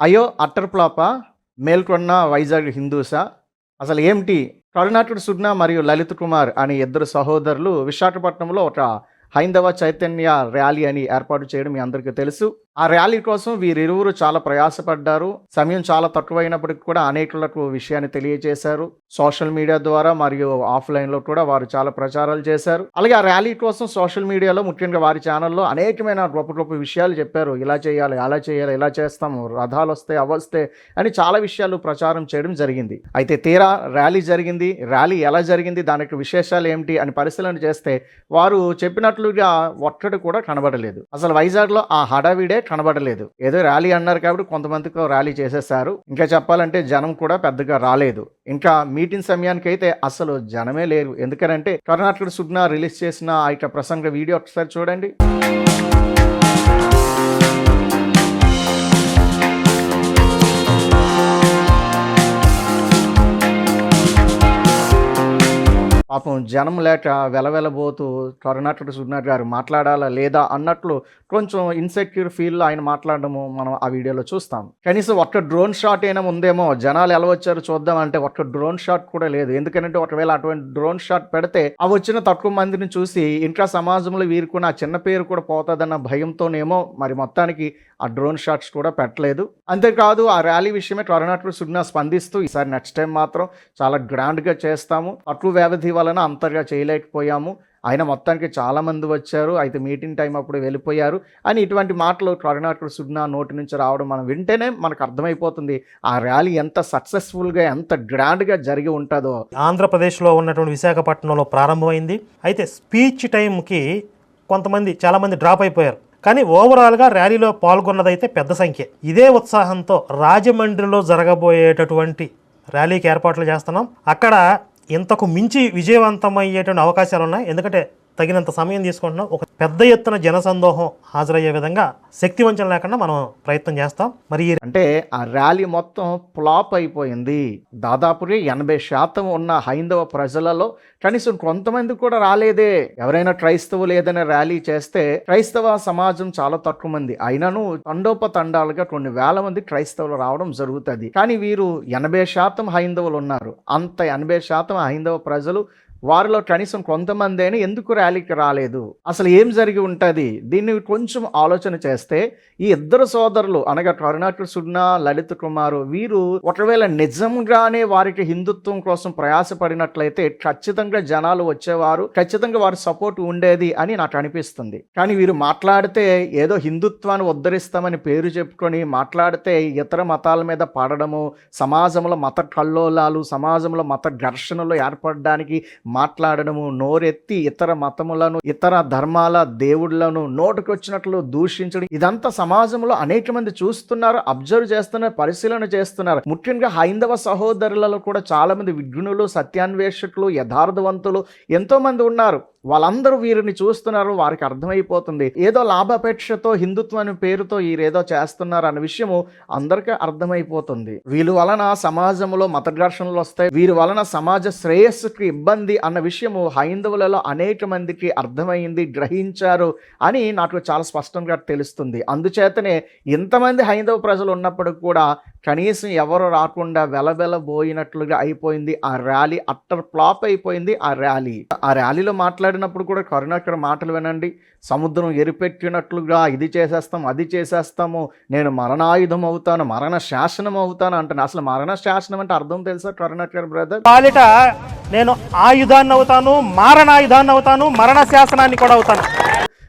అయ్యో అట్టర్ ప్లాప మేల్కొన్న వైజాగ్ హిందూసా? అసలు ఏమిటి? కరుణాటుడు సుగ్న మరియు లలిత్ కుమార్ అనే ఇద్దరు సహోదరులు విశాఖపట్నంలో ఒక హైందవ చైతన్య ర్యాలీ అని ఏర్పాటు చేయడం మీ అందరికీ తెలుసు. ఆ ర్యాలీ కోసం వీరిరువురు చాలా ప్రయాసపడ్డారు. సమయం చాలా తక్కువైనప్పటికీ కూడా అనేకులకు విషయాన్ని తెలియజేశారు. సోషల్ మీడియా ద్వారా మరియు ఆఫ్లైన్లో కూడా వారు చాలా ప్రచారాలు చేశారు. అలాగే ఆ ర్యాలీ కోసం సోషల్ మీడియాలో ముఖ్యంగా వారి ఛానల్లో అనేకమైన గొప్ప గొప్ప విషయాలు చెప్పారు. ఇలా చేయాలి అలా చేయాలి ఇలా చేస్తాము రథాలు వస్తాయి అవస్తే అని చాలా విషయాలు ప్రచారం చేయడం జరిగింది. అయితే తీరా ర్యాలీ జరిగింది. ర్యాలీ ఎలా జరిగింది దానికి విశేషాలు ఏమిటి అని పరిశీలన చేస్తే వారు చెప్పినట్లుగా ఒక్కడు కూడా కనబడలేదు. అసలు వైజాగ్లో ఆ హడావిడే కనబడలేదు. ఏదో ర్యాలీ అన్నారు కాబట్టి కొంతమందికి ర్యాలీ చేసేసారు ఇంకా చెప్పాలంటే జనం కూడా పెద్దగా రాలేదు. ఇంకా మీటింగ్ సమయానికి అయితే అసలు జనమే లేరు. ఎందుకనంటే కర్ణాటక సుగ్న రిలీజ్ చేసిన ఆ యొక్క ప్రసంగ వీడియో ఒకసారి చూడండి. పాపం జనం లేక వెలవెలబోతూ కరుణాటక సుగ్నాథ్ గారు మాట్లాడాలా లేదా అన్నట్లు కొంచెం ఇన్సెక్యూర్ ఫీల్లో ఆయన మాట్లాడడము మనం ఆ వీడియోలో చూస్తాం. కనీసం ఒక్క డ్రోన్ షాట్ అయినా ఉందేమో జనాలు ఎలా వచ్చారో చూద్దాం అంటే ఒక్క డ్రోన్ షాట్ కూడా లేదు. ఎందుకంటే ఒకవేళ అటువంటి డ్రోన్ షాట్ పెడితే ఆ వచ్చిన తక్కువ మందిని చూసి ఇంకా సమాజంలో వీరుకున్న ఆ చిన్న పేరు కూడా పోతుందన్న భయంతోనేమో మరి మొత్తానికి ఆ డ్రోన్ షాట్స్ కూడా పెట్టలేదు. అంతేకాదు ఆ ర్యాలీ విషయమే కరుణాటక సుగ్నా స్పందిస్తూ ఈసారి నెక్స్ట్ టైం మాత్రం చాలా గ్రాండ్గా చేస్తాము. అట్లు వ్యవధి వలన అంతగా చేయలేకపోయాము. ఆయన మొత్తానికి చాలామంది వచ్చారు. అయితే మీటింగ్ టైం అప్పుడు వెళ్ళిపోయారు. అని ఇటువంటి మాటలు కరుణాకర్ సుగ్నా నోటి నుంచి రావడం మనం వింటేనే మనకు అర్థమైపోతుంది. ఆ ర్యాలీ ఎంత సక్సెస్ఫుల్గా ఎంత గ్రాండ్గా జరిగి ఉంటుందో. ఆంధ్రప్రదేశ్లో ఉన్నటువంటి విశాఖపట్నంలో ప్రారంభమైంది. అయితే స్పీచ్ టైంకి కొంతమంది చాలామంది డ్రాప్ అయిపోయారు. కానీ ఓవరాల్గా ర్యాలీలో పాల్గొన్నదైతే పెద్ద సంఖ్య. ఇదే ఉత్సాహంతో రాజమండ్రిలో జరగబోయేటటువంటి ర్యాలీకి ఏర్పాట్లు చేస్తున్నాం. అక్కడ ఇంతకు మించి విజయవంతమయ్యేటువంటి అవకాశాలు ఉన్నాయి ఎందుకంటే తగినంత సమయం తీసుకుంటున్నాం. ఒక పెద్ద ఎత్తున జనసందోహం హాజరయ్యే విధంగా శక్తి వంచన లేకుండా మనం ప్రయత్నం చేస్తాం. మరి అంటే ఆ ర్యాలీ మొత్తం ఫ్లాప్ అయిపోయింది. దాదాపుగా ఎనభై శాతం ఉన్న హైందవ ప్రజలలో కనీసం కొంతమంది కూడా రాలేదే. ఎవరైనా క్రైస్తవులు ఏదైనా ర్యాలీ చేస్తే క్రైస్తవ సమాజం చాలా తక్కువ మంది. అయినను తండోపతండాలుగా కొన్ని వేల మంది క్రైస్తవులు రావడం జరుగుతుంది. కానీ వీరు ఎనభై శాతం హైందవులు ఉన్నారు. అంత ఎనభై శాతం హైందవ ప్రజలు వారిలో కనీసం కొంతమంది అయినా ఎందుకు ర్యాలీకి రాలేదు? అసలు ఏం జరిగి ఉంటుంది? దీన్ని కొంచెం ఆలోచన చేస్తే ఈ ఇద్దరు సోదరులు అనగా కరుణాకర్ సున్నా లలిత్ కుమార్ వీరు ఒకవేళ నిజంగానే వారికి హిందుత్వం కోసం ప్రయాసపడినట్లయితే ఖచ్చితంగా జనాలు వచ్చేవారు ఖచ్చితంగా వారి సపోర్ట్ ఉండేది అని నాకు అనిపిస్తుంది. కానీ వీరు మాట్లాడితే ఏదో హిందుత్వాన్ని ఉద్ధరిస్తామని పేరు చెప్పుకొని మాట్లాడితే ఇతర మతాల మీద పడడము సమాజంలో మత కల్లోలాలు సమాజంలో మత ఘర్షణలు ఏర్పడడానికి మాట్లాడడము నోరెత్తి ఇతర మతములను ఇతర ధర్మాల దేవుళ్ళను నోటుకొచ్చినట్లు దూషించడం. ఇదంతా సమాజంలో అనేక మంది చూస్తున్నారు అబ్జర్వ్ చేస్తున్నారు పరిశీలన చేస్తున్నారు. ముఖ్యంగా హైందవ సహోదరులలో కూడా చాలా మంది విఘ్నులు సత్యాన్వేషకులు యథార్థవంతులు ఎంతో మంది ఉన్నారు. వాళ్ళందరూ వీరిని చూస్తున్నారు వారికి అర్థమైపోతుంది. ఏదో లాభాపేక్షతో హిందుత్వం పేరుతో వీరేదో చేస్తున్నారు అనే విషయము అందరికీ అర్థమైపోతుంది. వీళ్ళ వలన సమాజంలో మత ఘర్షణలు వస్తాయి. వీరి వలన సమాజ శ్రేయస్సుకి ఇబ్బంది అన్న విషయము హైందవులలో అనేక మందికి అర్థమైంది గ్రహించారు అని నాకు చాలా స్పష్టంగా తెలుస్తుంది. అందుచేతనే ఇంతమంది హైందవ ప్రజలు ఉన్నప్పుడు కూడా కనీసం ఎవరు రాకుండా వెలవెలబోయినట్లుగా అయిపోయింది ఆ ర్యాలీ. అట్టర్ ఫ్లాప్ అయిపోయింది ఆ ర్యాలీ. ఆ ర్యాలీలో మాట్లాడినప్పుడు కూడా కరుణాకర్ మాటలు వినండి. సముద్రం ఎరిపెట్టినట్లుగా ఇది చేసేస్తాం అది చేసేస్తాము. నేను మరణాయుధం అవుతాను మరణ శాసనం అవుతాను అంటాను. అసలు మరణ శాసనం అంటే అర్థం తెలుసా కరుణాకర్ బ్రదర్? పాలిట నేను ఆయుధాన్ని అవుతాను మారణాయుధాన్ని అవుతాను మరణ శాసనాన్ని కూడా అవుతాను.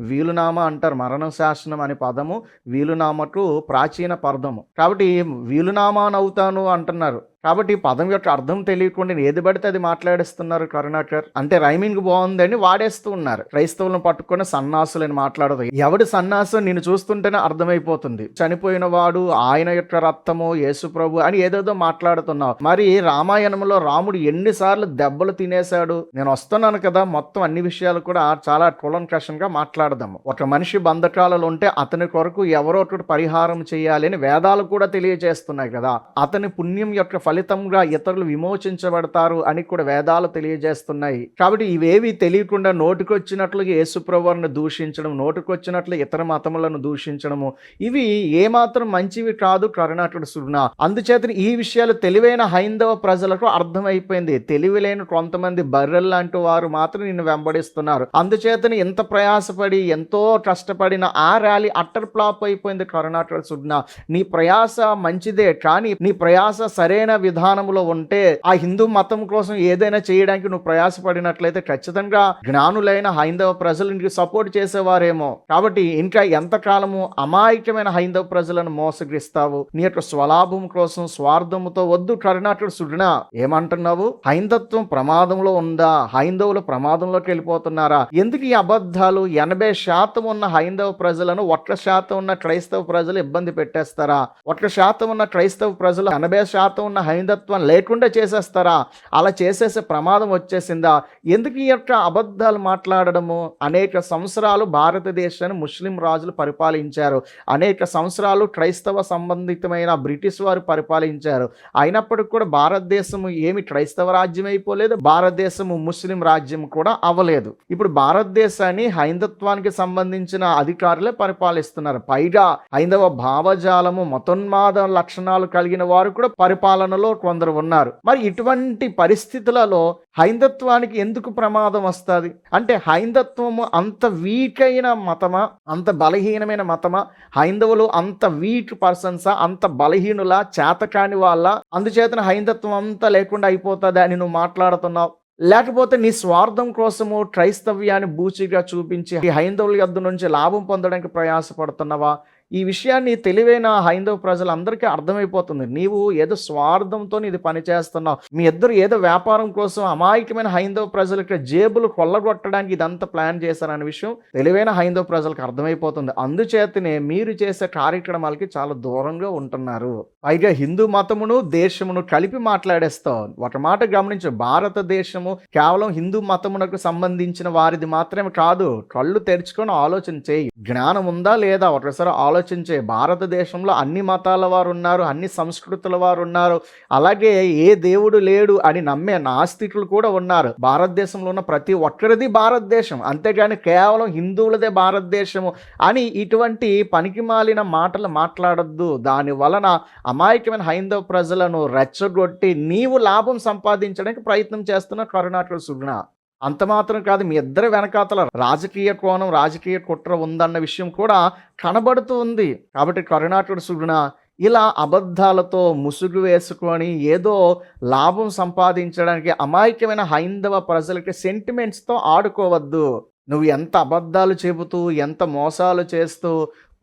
వీలునామా అంటారు మరణ శాసనం అనే పదము వీలునామకు ప్రాచీన పదము కాబట్టి వీలునామానవుతాను అంటున్నారు. కాబట్టి ఈ పదం యొక్క అర్థం తెలియకుండా ఏది పడితే అది మాట్లాడేస్తున్నారు కరుణాకర్. అంటే రైమింగ్ బాగుందని వాడేస్తూ ఉన్నారు. క్రైస్తవులను పట్టుకొని సన్నాసులని మాట్లాడదు. ఎవడి సన్నాసం నేను చూస్తుంటేనే అర్థమైపోతుంది. చనిపోయిన వాడు ఆయన యొక్క రక్తము యేసు ప్రభు అని ఏదేదో మాట్లాడుతున్నావు. మరి రామాయణంలో రాముడు ఎన్నిసార్లు దెబ్బలు తినేశాడు? నేను వస్తున్నాను కదా మొత్తం అన్ని విషయాలు కూడా చాలా కులంకషంగా మాట్లాడదాము. ఒక మనిషి బంధకాలలో ఉంటే అతని కొరకు ఎవరో ఒకటి పరిహారం చేయాలి అని వేదాలు కూడా తెలియజేస్తున్నాయి కదా. అతని పుణ్యం యొక్క ఫలితంగా ఇతరులు విమోచించబడతారు అని కూడా వేదాలు తెలియజేస్తున్నాయి. కాబట్టి ఇవేవి తెలియకుండా నోటికొచ్చినట్లుగా యేసుప్రవర్ను దూషించడం నోటికొచ్చినట్లు ఇతర మతములను దూషించడము ఇవి ఏమాత్రం మంచివి కాదు కరుణాటుడు సుగుణ అందుచేత ఈ విషయాలు తెలివైన హైందవ ప్రజలకు అర్థమైపోయింది. తెలివిలేని కొంతమంది బర్రెలు లాంటి వారు మాత్రం నిన్ను వెంబడిస్తున్నారు. అందుచేతని ఎంత ప్రయాసపడి ఎంతో కష్టపడిన ఆ ర్యాలీ అట్టర్ ఫ్లాప్ అయిపోయింది కరుణాటుడు సుగుణ నీ ప్రయాస మంచిదే కానీ నీ ప్రయాస సరైన విధానంలో ఉంటే ఆ హిందూ మతం కోసం ఏదైనా చేయడానికి నువ్వు ప్రయాసపడినట్లయితే ఖచ్చితంగా జ్ఞానులైన హైందవ ప్రజలు నీకు సపోర్ట్ చేసేవారేమో. కాబట్టి ఇంకా ఎంతకాలము అమాయకమైన హైందవ ప్రజలను మోసగిస్తావు? నీ యొక్క స్వలాభం కోసం స్వార్థముతో వద్దు కరుణాటుడు సుడిన ఏమంటున్నావు? హైందత్వం ప్రమాదంలో ఉందా? హైందవులు ప్రమాదంలోకి వెళ్ళిపోతున్నారా? ఎందుకు ఈ అబద్ధాలు? ఎనభై శాతం ఉన్న హైందవ ప్రజలను ఒక్క శాతం ఉన్న క్రైస్తవ ప్రజలు ఇబ్బంది పెట్టేస్తారా? ఒక్క శాతం ఉన్న క్రైస్తవ ప్రజలు ఎనభై శాతం ఉన్న హైందత్వం లేకుండా చేసేస్తారా? అలా చేసేసే ప్రమాదం వచ్చేసిందా? ఎందుకు ఈ యొక్క అబద్ధాలు మాట్లాడడము? అనేక సంవత్సరాలు భారతదేశాన్ని ముస్లిం రాజులు పరిపాలించారు. అనేక సంవత్సరాలు క్రైస్తవ సంబంధితమైన బ్రిటిష్ వారు పరిపాలించారు. అయినప్పటికీ కూడా భారతదేశము ఏమి క్రైస్తవ రాజ్యం అయిపోలేదు భారతదేశము ముస్లిం రాజ్యం కూడా అవ్వలేదు. ఇప్పుడు భారతదేశాన్ని హైందత్వానికి సంబంధించిన అధికారులే పరిపాలిస్తున్నారు. పైగా హైందవ భావజాలము మతోన్మాద లక్షణాలు కలిగిన వారు కూడా పరిపాలనలో కొందరు ఉన్నారు. మరి ఇటువంటి పరిస్థితులలో హైందత్వానికి ఎందుకు ప్రమాదం వస్తుంది? అంటే హైందత్వము అంత వీక్ అయిన మతమా? అంత బలహీనమైన మతమా? హైందవులు అంత వీక్ పర్సన్సా? అంత బలహీనుల? చేతకాని వాళ్ళ? అందుచేతన హైందత్వం అంతా లేకుండా అయిపోతుంది అని నువ్వు మాట్లాడుతున్నావు. లేకపోతే నీ స్వార్థం కోసము క్రైస్తవ్యాన్ని బూచిగా చూపించి హైందవుల యొద్ద నుంచి లాభం పొందడానికి ప్రయాసపడుతున్నావా? ఈ విషయాన్ని తెలివైన హైందవ ప్రజలందరికీ అర్థమైపోతుంది. నీవు ఏదో స్వార్థంతో ఇది పని చేస్తున్నావు. మీ ఇద్దరు ఏదో వ్యాపారం కోసం అమాయకమైన హైందవ ప్రజలకి జేబులు కొల్లగొట్టడానికి ఇదంతా ప్లాన్ చేశారనే విషయం తెలివైన హైందవ ప్రజలకు అర్థమైపోతుంది. అందుచేతనే మీరు చేసే కార్యక్రమాలకి చాలా దూరంగా ఉంటున్నారు. పైగా హిందూ మతమును దేశమును కలిపి మాట్లాడేస్తావు. ఒక మాట గమనించు. భారతదేశము కేవలం హిందూ మతమునకు సంబంధించిన వారిది మాత్రమే కాదు. కళ్ళు తెరుచుకొని ఆలోచన చేయి. జ్ఞానం ఉందా లేదా? ఒకసారి ఆలోచన ఆలోచించే భారతదేశంలో అన్ని మతాల వారు ఉన్నారు అన్ని సంస్కృతుల వారు ఉన్నారు అలాగే ఏ దేవుడు లేడు అని నమ్మే నాస్తికులు కూడా ఉన్నారు. భారతదేశంలో ఉన్న ప్రతి ఒక్కరిది భారతదేశం అంతేగాని కేవలం హిందువులదే భారతదేశము అని ఇటువంటి పనికిమాలిన మాటలు మాట్లాడొద్దు. దాని వలన అమాయకమైన హైందవ ప్రజలను రెచ్చగొట్టి నీవు లాభం సంపాదించడానికి ప్రయత్నం చేస్తున్న కరుణాటక సుగుణ. అంత మాత్రం కాదు మీ ఇద్దరి వెనకాతల రాజకీయ కోణం రాజకీయ కుట్ర ఉందన్న విషయం కూడా కనబడుతూ ఉంది. కాబట్టి కరుణాటుడు సుగుణ ఇలా అబద్ధాలతో ముసుగు వేసుకొని ఏదో లాభం సంపాదించడానికి అమాయకమైన హైందవ ప్రజలకి సెంటిమెంట్స్తో ఆడుకోవద్దు. నువ్వు ఎంత అబద్ధాలు చెబుతూ ఎంత మోసాలు చేస్తూ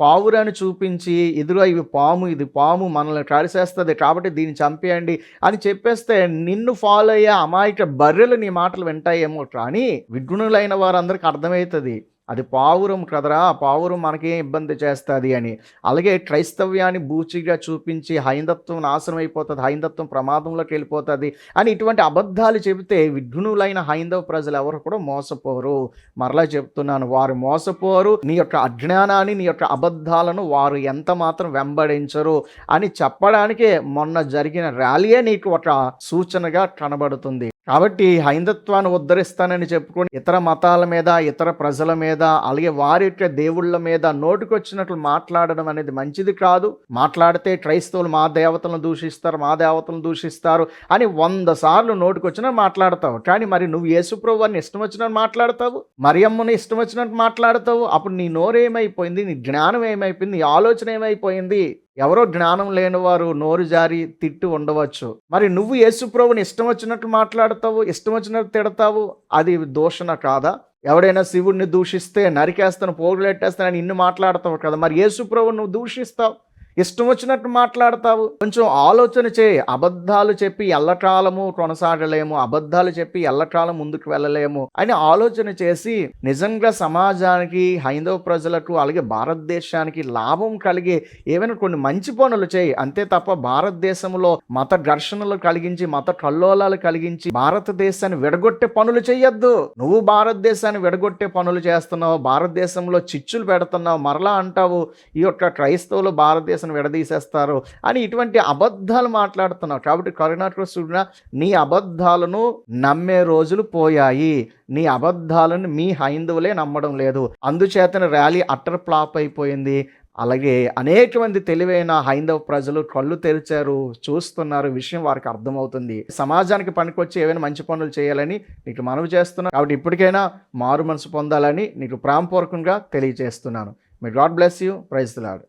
పావురాన్ని చూపించి ఎదురు ఇవి పాము ఇది పాము మనల్ని కరిసేస్తుంది కాబట్టి దీన్ని చంపేయండి అని చెప్పేస్తే నిన్ను ఫాలో అయ్యే అమాయక బర్రెలు నీ మాటలు వింటాయేమో కానీ విఘ్నులైన వారందరికీ అర్థమవుతుంది. అది పావురం కదరా ఆ పావురం మనకేం ఇబ్బంది చేస్తుంది అని. అలాగే క్రైస్తవ్యాన్ని బూచిగా చూపించి హైందత్వం నాశనం అయిపోతుంది హైందత్వం ప్రమాదంలోకి వెళ్ళిపోతుంది అని ఇటువంటి అబద్ధాలు చెబితే విఘ్నులైన హైందవ ప్రజలు ఎవరు కూడా మోసపోరు. మరలా చెప్తున్నాను వారు మోసపోరు. నీ యొక్క అజ్ఞానాన్ని నీ యొక్క అబద్ధాలను వారు ఎంత మాత్రం వెంబడించరు అని చెప్పడానికే మొన్న జరిగిన ర్యాలీయే నీకు ఒక సూచనగా కనబడుతుంది. కాబట్టి హైందత్వాన్ని ఉద్ధరిస్తానని చెప్పుకొని ఇతర మతాల మీద ఇతర ప్రజల మీద అలాగే వారి యొక్క దేవుళ్ళ మీద నోటికొచ్చినట్లు మాట్లాడడం అనేది మంచిది కాదు. మాట్లాడితే క్రైస్తవులు మా దేవతలను దూషిస్తారు మా దేవతలను దూషిస్తారు అని వంద సార్లు నోటికొచ్చినా మాట్లాడతావు. కానీ మరి నువ్వు యేసుప్రభు అని ఇష్టం వచ్చినట్టు మాట్లాడతావు? మరియమ్మని ఇష్టం వచ్చినట్టు మాట్లాడతావు? అప్పుడు నీ నోరు ఏమైపోయింది? నీ జ్ఞానం ఏమైపోయింది? నీ ఆలోచన ఏమైపోయింది? ఎవరో జ్ఞానం లేని వారు నోరు జారి తిట్టి ఉండవచ్చు. మరి నువ్వు యేసుప్రభుని ఇష్టం వచ్చినట్లు మాట్లాడతావు ఇష్టం వచ్చినట్టు తిడతావు? అది దూషణ కాదా? ఎవడైనా శివుడిని దూషిస్తే నరికేస్తాను పోగులెట్టేస్తానని ఇన్ని మాట్లాడతావు కదా. మరి యేసుప్రభు నువ్వు దూషిస్తావు? ఇష్టం వచ్చినట్టు మాట్లాడతావు? కొంచెం ఆలోచన చేయి. అబద్ధాలు చెప్పి ఎల్లకాలము కొనసాగలేము. అబద్ధాలు చెప్పి ఎల్లకాలం ముందుకు వెళ్ళలేము అని ఆలోచన చేసి నిజంగా సమాజానికి హైందవ ప్రజలకు అలాగే భారతదేశానికి లాభం కలిగే ఏమైనా కొన్ని మంచి పనులు చేయి. అంతే తప్ప భారతదేశంలో మత ఘర్షణలు కలిగించి మత కల్లోలాలు కలిగించి భారతదేశాన్ని విడగొట్టే పనులు చేయొద్దు నువ్వు భారతదేశాన్ని విడగొట్టే పనులు చేస్తున్నావు. భారతదేశంలో చిచ్చులు పెడుతున్నావు. మరలా అంటావు ఈ యొక్క క్రైస్తవులు భారతదేశం క్రిస్మస్ను విడదీసేస్తారు అని ఇటువంటి అబద్ధాలు మాట్లాడుతున్నావు. కాబట్టి కరుణాకృష్ణ నీ అబద్ధాలను నమ్మే రోజులు పోయాయి. నీ అబద్ధాలను మీ హైందవులే నమ్మడం లేదు. అందుచేతన ర్యాలీ అట్టర్ ఫ్లాప్ అయిపోయింది. అలాగే అనేక మంది తెలివైన హైందవ ప్రజలు కళ్ళు తెరిచారు చూస్తున్నారు విషయం వారికి అర్థమవుతుంది. సమాజానికి పనికొచ్చి ఏవైనా మంచి పనులు చేయాలని నీకు మనవి చేస్తున్నాను. కాబట్టి ఇప్పటికైనా మారు మనసు పొందాలని నీకు ప్రాంపూర్వకంగా తెలియజేస్తున్నాను. మీ God bless you praise Lord